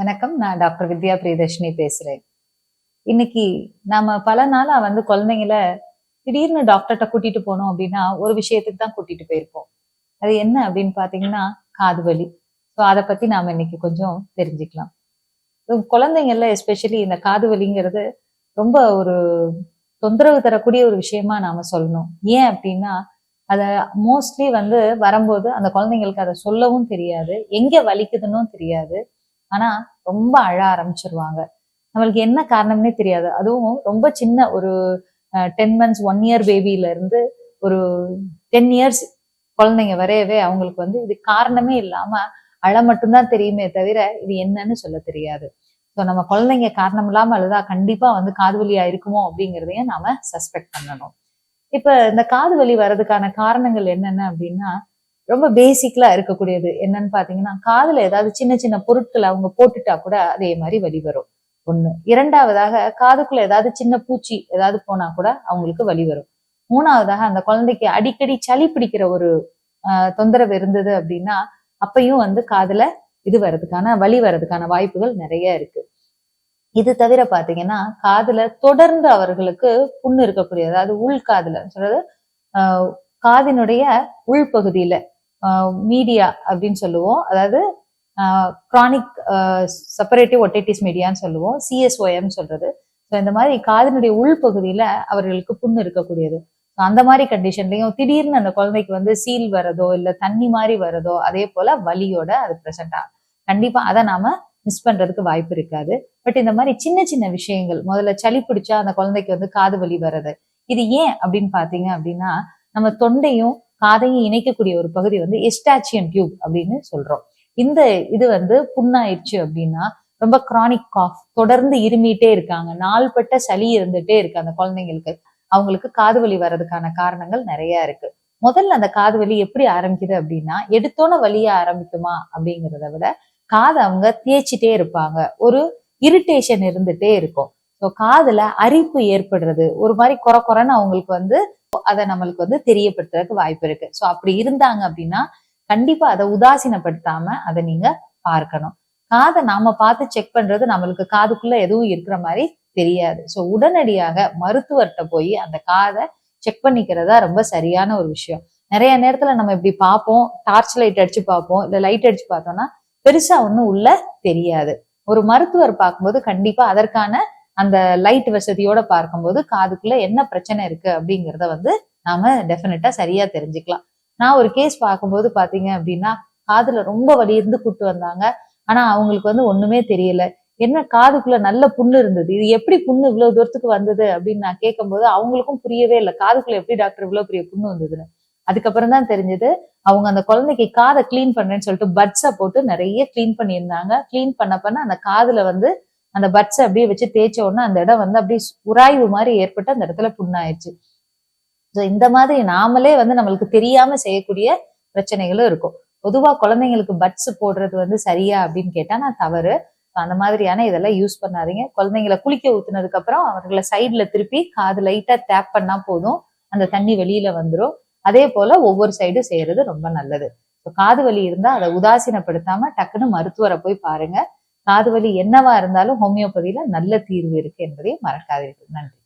வணக்கம். நான் டாக்டர் வித்யா பிரியதர்ஷினி பேசுறேன். இன்னைக்கு நாம பல நாளா வந்து குழந்தைங்கள திடீர்னு டாக்டர்கிட்ட கூட்டிட்டு போனோம் அப்படின்னா ஒரு விஷயத்துக்கு தான் கூட்டிட்டு போயிருப்போம். அது என்ன அப்படின்னு பாத்தீங்கன்னா காது வலி. ஸோ அதை பத்தி நாம இன்னைக்கு கொஞ்சம் தெரிஞ்சுக்கலாம். So, குழந்தைங்கள்ல எஸ்பெஷலி இந்த காது வலிங்கிறது ரொம்ப ஒரு தொந்தரவு தரக்கூடிய ஒரு விஷயமா நாம சொல்லணும். ஏன் அப்படின்னா அத மோஸ்ட்லி வந்து வரும்போது அந்த குழந்தைங்களுக்கு அதை சொல்லவும் தெரியாது. எங்க வலிக்குதுன்னும் தெரியாது. ஆனா ரொம்ப அழ ஆரம்பிச்சிருவாங்க. நம்மளுக்கு என்ன காரணம்னே தெரியாது. அதுவும் ரொம்ப சின்ன ஒரு டென் மந்த்ஸ் ஒன் இயர் பேபில இருந்து ஒரு டென் இயர்ஸ் குழந்தைங்க வரையவே அவங்களுக்கு வந்து இது காரணமே இல்லாம அழ மட்டும்தான் தெரியுமே தவிர இது என்னன்னு சொல்ல தெரியாது. ஸோ நம்ம குழந்தைங்க காரணம் இல்லாம அழுதா கண்டிப்பா வந்து காது வலியா இருக்குமோ அப்படிங்கிறதையும் நாம சஸ்பெக்ட் பண்ணணும். இப்ப இந்த காது வலி வர்றதுக்கான காரணங்கள் என்னென்ன அப்படின்னா ரொம்ப பேசிக்கலா இருக்கக்கூடியது. என்னன்னு பாத்தீங்கன்னா காதுல ஏதாவது சின்ன சின்ன பொருட்களை அவங்க போட்டுட்டா கூட அதே மாதிரி வலி வரும். ஒண்ணு. இரண்டாவதாக காதுக்குள்ள ஏதாவது சின்ன பூச்சி ஏதாவது போனா கூட அவங்களுக்கு வலி வரும். மூணாவதாக அந்த குழந்தைக்கு அடிக்கடி சளி பிடிக்கிற ஒரு தொந்தரவு இருந்தது அப்படின்னா அப்பயும் வந்து காதுல இது வர்றதுக்கான வலி வர்றதுக்கான வாய்ப்புகள் நிறைய இருக்கு. இது தவிர பாத்தீங்கன்னா காதுல தொடர்ந்து அவர்களுக்கு புண்ணு இருக்கக்கூடிய அதாவது உள் காதுல சொல்றது ஆஹ், காதினுடைய உள்பகுதியில மீடியா அப்படின்னு சொல்லுவோம். அதாவது க்ரானிக் செப்பரேட்டிவ் ஒட்டைட்டிஸ் மீடியான்னு சொல்லுவோம். சிஎஸ்ஓஎம் சொல்றது. ஸோ இந்த மாதிரி காதினுடைய உள்பகுதியில அவர்களுக்கு புண்ணு இருக்கக்கூடியது. ஸோ அந்த மாதிரி கண்டிஷன்லயும் திடீர்னு அந்த குழந்தைக்கு வந்து சீல் வரதோ இல்லை தண்ணி மாதிரி வரதோ அதே போல வலியோட அது பிரசன்ட் ஆகும். கண்டிப்பா அதை நாம மிஸ் பண்றதுக்கு வாய்ப்பு இருக்காது. பட் இந்த மாதிரி சின்ன சின்ன விஷயங்கள் முதல்ல சளி பிடிச்சா அந்த குழந்தைக்கு வந்து காது வலி வர்றது. இது ஏன் அப்படின்னு பாத்தீங்க அப்படின்னா நம்ம தொண்டையும் காதையும் இணைக்கக்கூடிய ஒரு பகுதி வந்து எஸ்டாச்சியன் டியூப் அப்படின்னு சொல்றோம். இந்த இது வந்து புண்ணாயிடுச்சு அப்படின்னா ரொம்ப கிரானிக் காஃப் தொடர்ந்து இருமிட்டே இருக்காங்க. நாள்பட்ட சளி இருந்துட்டே இருக்கு அந்த குழந்தைங்களுக்கு. அவங்களுக்கு காது வலி வர்றதுக்கான காரணங்கள் நிறைய இருக்கு. முதல்ல அந்த காது வலி எப்படி ஆரம்பிக்குது அப்படின்னா எடுத்தோன வழியா ஆரம்பிக்குமா அப்படிங்கிறத விட காதை அவங்க தேய்ச்சிட்டே இருப்பாங்க. ஒரு இரிட்டேஷன் இருந்துட்டே இருக்கும். ஸோ காதுல அரிப்பு ஏற்படுறது. ஒரு மாதிரி குறை குறைன்னு அவங்களுக்கு வந்து அதை நம்மளுக்கு வந்து தெரியப்படுத்துறதுக்கு வாய்ப்பு இருக்கு. ஸோ அப்படி இருந்தாங்க அப்படின்னா கண்டிப்பா அதை உதாசீனப்படுத்தாம அதை நீங்க பார்க்கணும். காதை நாம பார்த்து செக் பண்றது நம்மளுக்கு காதுக்குள்ள எதுவும் இருக்கிற மாதிரி தெரியாது. ஸோ உடனடியாக மருத்துவர்கிட்ட போய் அந்த காதை செக் பண்ணிக்கிறதா ரொம்ப சரியான ஒரு விஷயம். நிறைய நேரத்துல நம்ம இப்படி பார்ப்போம். டார்ச் லைட் அடிச்சு பார்ப்போம். இல்லை லைட் அடிச்சு பார்த்தோம்னா பெருசா ஒன்றும் உள்ள தெரியாது. ஒரு மருத்துவர் பார்க்கும்போது கண்டிப்பா அதற்கான அந்த லைட் வசதியோட பார்க்கும்போது காதுக்குள்ள என்ன பிரச்சனை இருக்கு அப்படிங்கிறத வந்து நாம டெஃபினட்டா சரியா தெரிஞ்சுக்கலாம். நான் ஒரு கேஸ் பார்க்கும்போது பாத்தீங்க அப்படின்னா காதுல ரொம்ப வலி இருந்து கூட்டு வந்தாங்க. ஆனா அவங்களுக்கு வந்து ஒண்ணுமே தெரியல. என்ன காதுக்குள்ள நல்ல புண்ணு இருந்தது? இது எப்படி புண்ணு இவ்வளவு தூரத்துக்கு வந்தது அப்படின்னு நான் கேட்கும்போது அவங்களுக்கும் புரியவே இல்லை. காதுக்குள்ள எப்படி டாக்டர் இவ்வளவு பெரிய புண்ணு வந்ததுன்னு. அதுக்கப்புறம் தான் தெரிஞ்சது அவங்க அந்த குழந்தைக்கு காதை க்ளீன் பண்றேன்னு சொல்லிட்டு பட்ஸை போட்டு நிறைய க்ளீன் பண்ணியிருந்தாங்க. க்ளீன் பண்ண பண்ண அந்த காதுல வந்து அந்த பட்ஸை அப்படியே வச்சு தேய்ச்ச உடனே அந்த இடம் வந்து அப்படியே உராய்வு மாதிரி ஏற்பட்டு அந்த இடத்துல புண்ணாயிடுச்சு ஸோ இந்த மாதிரி நாமளே வந்து நம்மளுக்கு தெரியாம செய்யக்கூடிய பிரச்சனைகளும் இருக்கும். பொதுவாக குழந்தைங்களுக்கு பட்ஸ் போடுறது வந்து சரியா அப்படின்னு கேட்டா நான் தவறு. அந்த மாதிரியான இதெல்லாம் யூஸ் பண்ணாதீங்க. குழந்தைங்களை குளிக்க ஊத்துனதுக்கு அப்புறம் அவர்களை சைட்ல திருப்பி காது லைட்டா டேப் பண்ணா போதும். அந்த தண்ணி வெளியில வந்துடும் அதே போல ஒவ்வொரு சைடும் செய்யறது ரொம்ப நல்லது. ஸோ காது வலி இருந்தா அதை உதாசீனப்படுத்தாம டக்குன்னு மருத்துவரை போய் பாருங்க. காது வலி என்னவா இருந்தாலும் ஹோமியோபதியில நல்ல தீர்வு இருக்கு என்பதை மறக்காதீர்கள். நன்றி.